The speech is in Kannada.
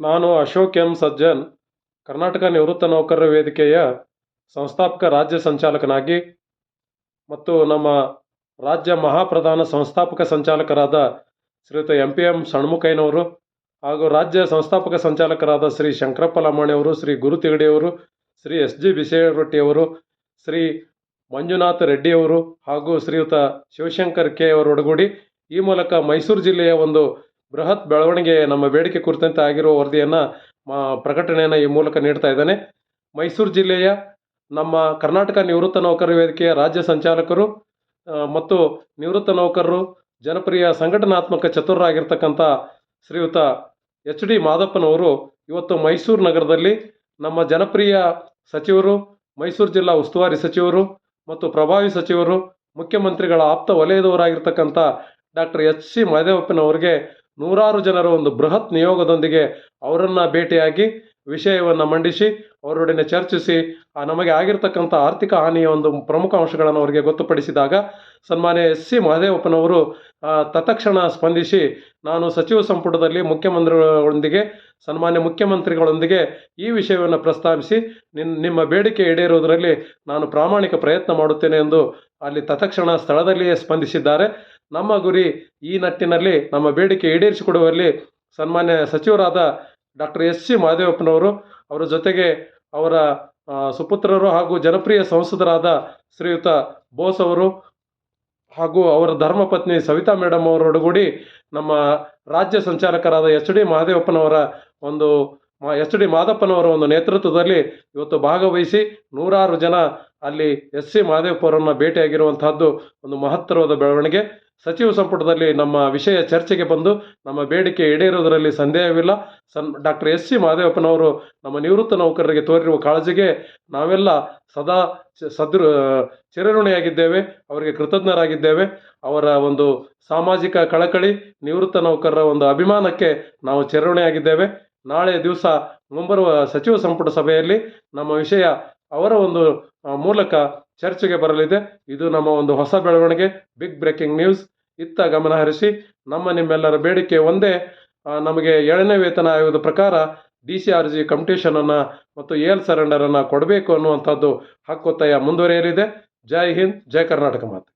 ನಾನು ಅಶೋಕ್ ಎಂ. ಸಜ್ಜನ್, ಕರ್ನಾಟಕ ನಿವೃತ್ತ ನೌಕರರ ವೇದಿಕೆಯ ಸಂಸ್ಥಾಪಕ, ರಾಜ್ಯ ಸಂಚಾಲಕನಾಗಿ ಮತ್ತು ನಮ್ಮ ರಾಜ್ಯ ಮಹಾಪ್ರಧಾನ ಸಂಸ್ಥಾಪಕ ಸಂಚಾಲಕರಾದ ಶ್ರೀಯುತ ಎಂ. ಪಿ. ಎಂ. ಷಣ್ಮುಖಯ್ಯನವರು ಹಾಗೂ ರಾಜ್ಯ ಸಂಸ್ಥಾಪಕ ಸಂಚಾಲಕರಾದ ಶ್ರೀ ಶಂಕರಪ್ಪ ಲಮಾಣಿಯವರು, ಶ್ರೀ ಗುರು ತಿಗಡಿಯವರು, ಶ್ರೀ ಎಸ್. ಜಿ. ಬಿಸೇರೊಟ್ಟಿಯವರು ಶ್ರೀ ಮಂಜುನಾಥ್ ರೆಡ್ಡಿಯವರು ಹಾಗೂ ಶ್ರೀಯುತ ಶಿವಶಂಕರ್ ಕೆ. ಅವರು ಒಡಗೂಡಿ ಈ ಮೂಲಕ ಮೈಸೂರು ಜಿಲ್ಲೆಯ ಒಂದು ಬೃಹತ್ ಬೆಳವಣಿಗೆ ನಮ್ಮ ಬೇಡಿಕೆ ಕುರಿತಂತೆ ಆಗಿರುವ ವರದಿಯನ್ನು ಪ್ರಕಟಣೆಯನ್ನು ಈ ಮೂಲಕ ನೀಡ್ತಾ ಇದ್ದಾನೆ. ಮೈಸೂರು ಜಿಲ್ಲೆಯ ನಮ್ಮ ಕರ್ನಾಟಕ ನಿವೃತ್ತ ನೌಕರ ವೇದಿಕೆಯ ರಾಜ್ಯ ಸಂಚಾಲಕರು ಮತ್ತು ನಿವೃತ್ತ ನೌಕರರು, ಜನಪ್ರಿಯ ಸಂಘಟನಾತ್ಮಕ ಚತುರರಾಗಿರ್ತಕ್ಕಂಥ ಶ್ರೀಯುತ ಎಚ್ ಡಿ ಮಾದಪ್ಪನವರು ಇವತ್ತು ಮೈಸೂರು ನಗರದಲ್ಲಿ ನಮ್ಮ ಜನಪ್ರಿಯ ಸಚಿವರು, ಮೈಸೂರು ಜಿಲ್ಲಾ ಉಸ್ತುವಾರಿ ಸಚಿವರು ಮತ್ತು ಪ್ರಭಾವಿ ಸಚಿವರು, ಮುಖ್ಯಮಂತ್ರಿಗಳ ಆಪ್ತ ವಲಯದವರಾಗಿರ್ತಕ್ಕಂಥ ಡಾಕ್ಟರ್ ಎಚ್ ಸಿ ಮಹದೇವಪ್ಪನವರಿಗೆ ನೂರಾರು ಜನರ ಒಂದು ಬೃಹತ್ ನಿಯೋಗದೊಂದಿಗೆ ಅವರನ್ನು ಭೇಟಿಯಾಗಿ ವಿಷಯವನ್ನು ಮಂಡಿಸಿ, ಅವರೊಡನೆ ಚರ್ಚಿಸಿ, ಆ ನಮಗೆ ಆಗಿರ್ತಕ್ಕಂಥ ಆರ್ಥಿಕ ಹಾನಿಯ ಒಂದು ಪ್ರಮುಖ ಅಂಶಗಳನ್ನು ಅವರಿಗೆ ಗೊತ್ತುಪಡಿಸಿದಾಗ ಸನ್ಮಾನ್ಯ ಎಸ್ ಸಿ ಮಹದೇವಪ್ಪನವರು ತತ್ಕ್ಷಣ ಸ್ಪಂದಿಸಿ ನಾನು ಸಚಿವ ಸಂಪುಟದಲ್ಲಿ ಮುಖ್ಯಮಂತ್ರಿಗಳೊಂದಿಗೆ, ಸನ್ಮಾನ್ಯ ಮುಖ್ಯಮಂತ್ರಿಗಳೊಂದಿಗೆ ಈ ವಿಷಯವನ್ನು ಪ್ರಸ್ತಾಪಿಸಿ ನಿನ್, ನಿಮ್ಮ ಬೇಡಿಕೆ ಈಡೇರುವುದರಲ್ಲಿ ನಾನು ಪ್ರಾಮಾಣಿಕ ಪ್ರಯತ್ನ ಮಾಡುತ್ತೇನೆ ಎಂದು ಅಲ್ಲಿ ತತ್ಕ್ಷಣ ಸ್ಥಳದಲ್ಲಿಯೇ ಸ್ಪಂದಿಸಿದ್ದಾರೆ. ನಮ್ಮ ಗುರಿ ಈ ನಿಟ್ಟಿನಲ್ಲಿ ನಮ್ಮ ಬೇಡಿಕೆ ಈಡೇರಿಸಿಕೊಡುವಲ್ಲಿ ಸನ್ಮಾನ್ಯ ಸಚಿವರಾದ ಡಾಕ್ಟರ್ ಎಸ್ ಸಿ ಮಹದೇವಪ್ಪನವರು ಅವರ ಜೊತೆಗೆ ಅವರ ಸುಪುತ್ರರು ಹಾಗೂ ಜನಪ್ರಿಯ ಸಂಸದರಾದ ಶ್ರೀಯುತ ಬೋಸ್ ಅವರು ಹಾಗೂ ಅವರ ಧರ್ಮಪತ್ನಿ ಸವಿತಾ ಮೇಡಮ್ ಅವರೊಡಗೂಡಿ ನಮ್ಮ ರಾಜ್ಯ ಸಂಚಾಲಕರಾದ ಎಚ್ ಡಿ ಮಹದೇವಪ್ಪನವರ ಒಂದು ಎಚ್ ಡಿ ಮಾದಪ್ಪನವರ ಒಂದು ನೇತೃತ್ವದಲ್ಲಿ ಇವತ್ತು ಭಾಗವಹಿಸಿ ನೂರಾರು ಜನ ಅಲ್ಲಿ ಎಸ್ ಸಿ ಮಾದೇವಪ್ಪರನ್ನು ಭೇಟಿಯಾಗಿರುವಂತಹದ್ದು ಒಂದು ಮಹತ್ತರವಾದ ಬೆಳವಣಿಗೆ. ಸಚಿವ ಸಂಪುಟದಲ್ಲಿ ನಮ್ಮ ವಿಷಯ ಚರ್ಚೆಗೆ ಬಂದು ನಮ್ಮ ಬೇಡಿಕೆ ಈಡೇರುವುದರಲ್ಲಿ ಸಂದೇಹವಿಲ್ಲ. ಸನ್, ಡಾಕ್ಟರ್ ಎಸ್ ಸಿ ಮಾದೇವಪ್ಪನವರು ನಮ್ಮ ನಿವೃತ್ತ ನೌಕರರಿಗೆ ತೋರಿರುವ ಕಾಳಜಿಗೆ ನಾವೆಲ್ಲ ಸದಾ ಸದೃ ಚಿರಋಣಿಯಾಗಿದ್ದೇವೆ, ಅವರಿಗೆ ಕೃತಜ್ಞರಾಗಿದ್ದೇವೆ. ಅವರ ಒಂದು ಸಾಮಾಜಿಕ ಕಳಕಳಿ, ನಿವೃತ್ತ ನೌಕರರ ಒಂದು ಅಭಿಮಾನಕ್ಕೆ ನಾವು ಚಿರಋಣಿಯಾಗಿದ್ದೇವೆ. ನಾಳೆ ದಿವಸ ಮುಂಬರುವ ಸಚಿವ ಸಂಪುಟ ಸಭೆಯಲ್ಲಿ ನಮ್ಮ ವಿಷಯ ಅವರ ಒಂದು ಮೂಲಕ ಚರ್ಚೆಗೆ ಬರಲಿದೆ. ಇದು ನಮ್ಮ ಒಂದು ಹೊಸ ಬೆಳವಣಿಗೆ. ಬಿಗ್ ಬ್ರೇಕಿಂಗ್ ನ್ಯೂಸ್ ಇತ್ತ ಗಮನ ಹರಿಸಿ ನಮ್ಮ ನಿಮ್ಮೆಲ್ಲರ ಬೇಡಿಕೆ ಒಂದೇ ನಮಗೆ ಏಳನೇ ವೇತನ ಆಯೋಗದ ಪ್ರಕಾರ ಡಿ ಸಿ ಆರ್ ಜಿ ಕಂಪಿಟೇಷನನ್ನು ಮತ್ತು ಏಲ್ ಸರೆಂಡರನ್ನು ಕೊಡಬೇಕು ಅನ್ನುವಂಥದ್ದು ಹಕ್ಕೊತ್ತಾಯ ಮುಂದುವರಿಯಲಿದೆ. ಜೈ ಹಿಂದ್, ಜೈ ಕರ್ನಾಟಕ ಮಾತೆ.